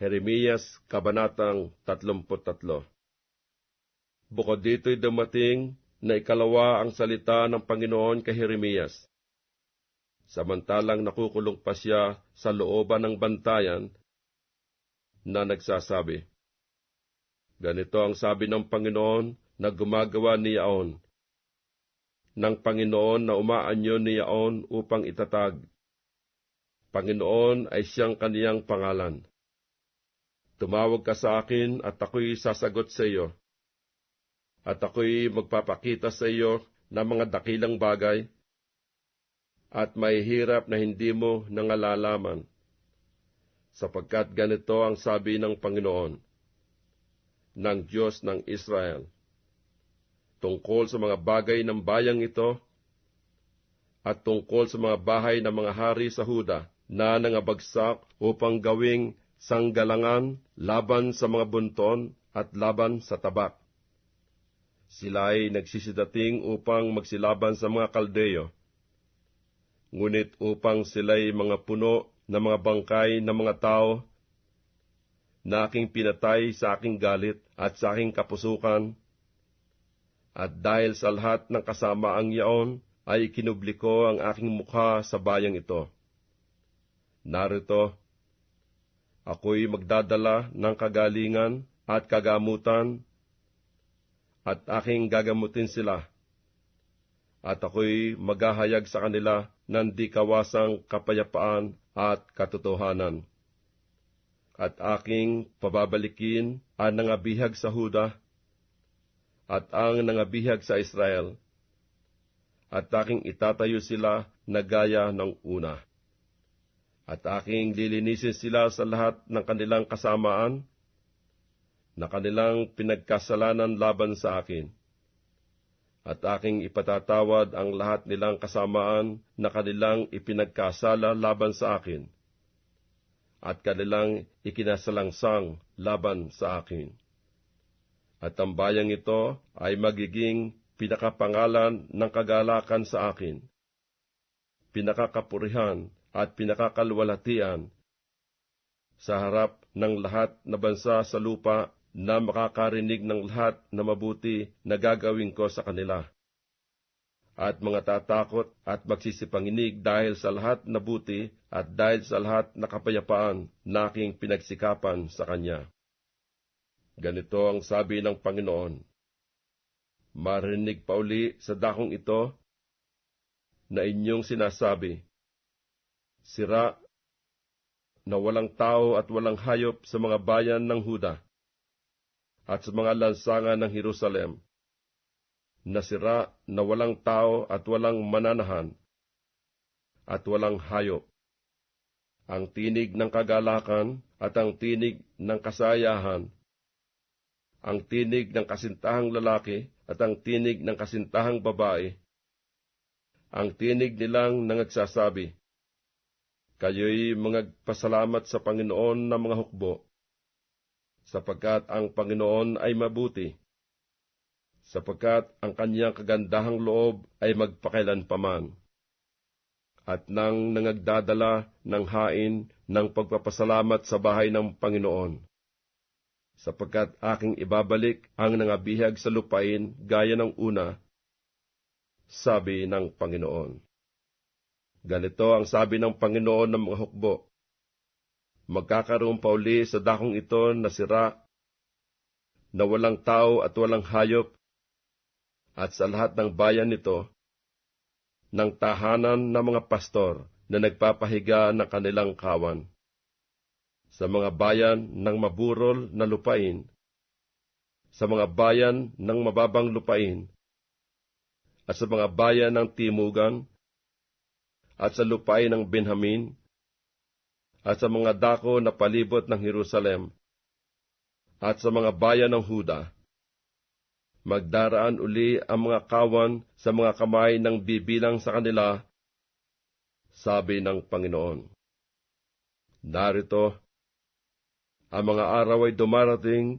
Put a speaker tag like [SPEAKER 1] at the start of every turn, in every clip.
[SPEAKER 1] Jeremias Kabanatang 33 Bukod dito'y dumating na ikalawa ang salita ng Panginoon kay Jeremias. Samantalang nakukulong pa siya sa looban ng bantayan na nagsasabi, Ganito ang sabi ng Panginoon na gumagawa ni Yaon, ng Panginoon na umaanyo ni Yaon upang itatag. Panginoon ay siyang kaniyang pangalan. Tumawag ka sa akin at ako'y sasagot sa iyo. At ako'y magpapakita sa iyo ng mga dakilang bagay at may hirap na hindi mo nangalalaman. Sapagkat ganito ang sabi ng Panginoon, ng Diyos ng Israel, tungkol sa mga bagay ng bayang ito at tungkol sa mga bahay ng mga hari sa Huda na nangabagsak upang gawing sanggalangan laban sa mga bunton at laban sa tabak. Sila ay nagsisidating upang magsilaban sa mga kaldeyo. Ngunit upang sila'y mga puno na mga bangkay ng mga tao na aking pinatay sa aking galit at sa aking kapusukan, at dahil sa lahat ng kasamaang yaon, ay kinubli ko ang aking mukha sa bayang ito. Narito, ako'y magdadala ng kagalingan at kagamutan, at aking gagamutin sila. At ako'y maghahayag sa kanila ng di kawasang kapayapaan at katotohanan. At aking pababalikin ang nangabihag sa Huda, at ang nangabihag sa Israel, at aking itatayo sila na gaya ng una. At aking lilinisin sila sa lahat ng kanilang kasamaan, na kanilang pinagkasalanan laban sa akin. At aking ipatatawad ang lahat nilang kasamaan na kanilang ipinagkasala laban sa akin. At kanilang ikinasalangsang laban sa akin. At ang bayang ito ay magiging pinakapangalan ng kagalakan sa akin, pinakakapurihan at pinakakalwalatian sa harap ng lahat na bansa sa lupa na makakarinig ng lahat na mabuti na gagawin ko sa kanila. At mga tatakot at magsisipanginig dahil sa lahat na buti at dahil sa lahat na kapayapaan na aking pinagsikapan sa Kanya. Ganito ang sabi ng Panginoon. Marinig pa uli sa dakong ito na inyong sinasabi, Sira na walang tao at walang hayop sa mga bayan ng Huda at sa mga lansangan ng Jerusalem, nasira na walang tao at walang mananahan, at walang hayop. Ang tinig ng kagalakan at ang tinig ng kasayahan, ang tinig ng kasintahang lalaki at ang tinig ng kasintahang babae, ang tinig nilang nangagsasabi, Kayo'y mangagpasalamat sa Panginoon ng mga hukbo, sapagkat ang Panginoon ay mabuti, sapagkat ang kanyang kagandahang loob ay magpakailan paman. At nang nangagdadala ng hain ng pagpapasalamat sa bahay ng Panginoon, sapagkat aking ibabalik ang nangabihag sa lupain gaya ng una, sabi ng Panginoon. Ganito ang sabi ng Panginoon ng mga hukbo, magkakaroon pa uli sa dakong ito na sira, na walang tao at walang hayop, at sa lahat ng bayan nito, ng tahanan ng mga pastor na nagpapahiga ng kanilang kawan. Sa mga bayan ng maburol na lupain, sa mga bayan ng mababang lupain, at sa mga bayan ng timugan, at sa lupain ng Benjamin, at sa mga dako na palibot ng Jerusalem, at sa mga bayan ng Huda. Magdaraan uli ang mga kawan sa mga kamay ng bibilang sa kanila, sabi ng Panginoon. Narito, ang mga araw ay dumarating,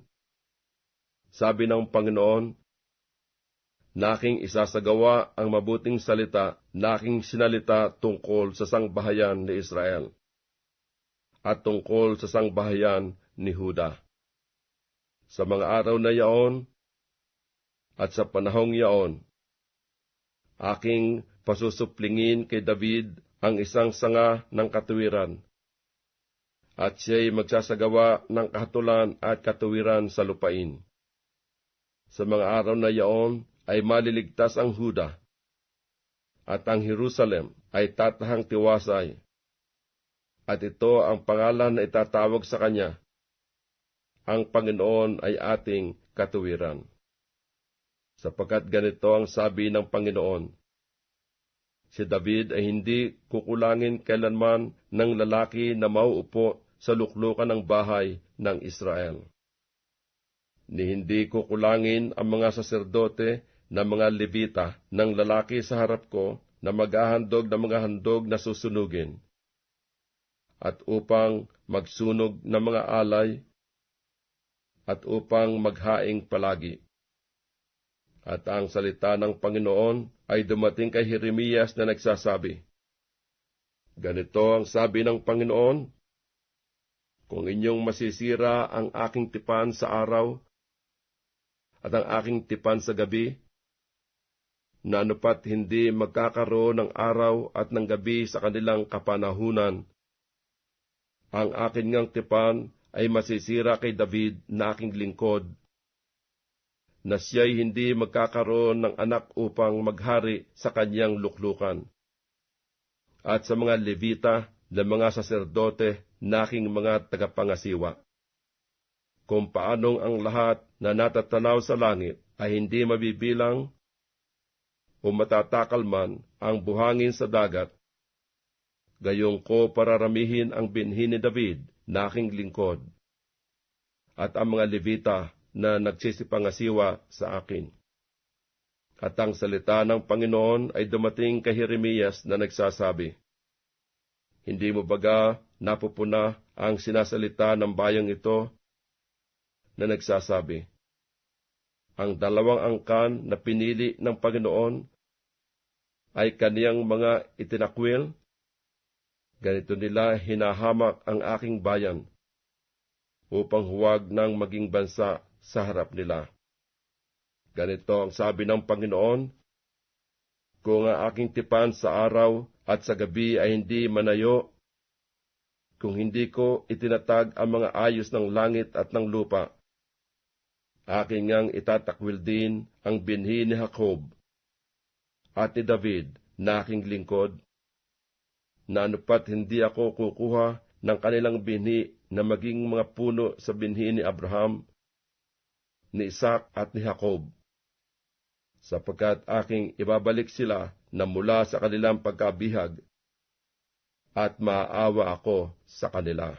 [SPEAKER 1] sabi ng Panginoon, na aking isasagawa ang mabuting salita na aking sinalita tungkol sa sangbahayan ni Israel at tungkol sa sangbahayan ni Huda. Sa mga araw na yaon at sa panahong yaon, aking pasusuplingin kay David ang isang sanga ng katuwiran, at siya'y magsasagawa ng kahatulan at katuwiran sa lupain. Sa mga araw na yaon ay maliligtas ang Huda, at ang Jerusalem ay tatahang tiwasay, at ito ang pangalan na itatawag sa kanya. Ang Panginoon ay ating katuwiran. Sapagkat ganito ang sabi ng Panginoon, si David ay hindi kukulangin kailanman ng lalaki na mauupo sa luklukan ng bahay ng Israel. Ni hindi kukulangin ang mga saserdote na mga levita ng lalaki sa harap ko na maghahandog ng mga handog na susunugin, at upang magsunog ng mga alay, at upang maghaing palagi. At ang salita ng Panginoon ay dumating kay Jeremias na nagsasabi, Ganito ang sabi ng Panginoon, Kung inyong masisira ang aking tipan sa araw at ang aking tipan sa gabi, na anupat hindi magkakaroon ng araw at ng gabi sa kanilang kapanahunan, ang akin ngang tipan ay masisira kay David na aking lingkod na siya'y hindi magkakaroon ng anak upang maghari sa kanyang luklukan. At sa mga levita na mga saserdote na aking mga tagapangasiwa. Kung paanong ang lahat na natatanaw sa langit ay hindi mabibilang o matatakal man ang buhangin sa dagat, gayong ko pararamihin ang binhi ni David na aking lingkod. At ang mga levita na nagsisipangasiwa sa akin. At ang salita ng Panginoon ay dumating kay Jeremias na nagsasabi, Hindi mo baga napupuna ang sinasalita ng bayang ito na nagsasabi, Ang dalawang angkan na pinili ng Panginoon ay kaniyang mga itinakwil, ganito nila hinahamak ang aking bayan upang huwag nang maging bansa sa harap nila. Ganito ang sabi ng Panginoon, Kung ang aking tipan sa araw at sa gabi ay hindi manayo, kung hindi ko itinatag ang mga ayos ng langit at ng lupa, aking ngang itatakwil din ang binhi ni Jacob at ni David na aking lingkod, na hindi ako kukuha ng kanilang binhi na maging mga puno sa binhi ni Abraham, ni Isaac at ni Jacob, sapagkat aking ibabalik sila na mula sa kanilang pagkabihag at maawa ako sa kanila.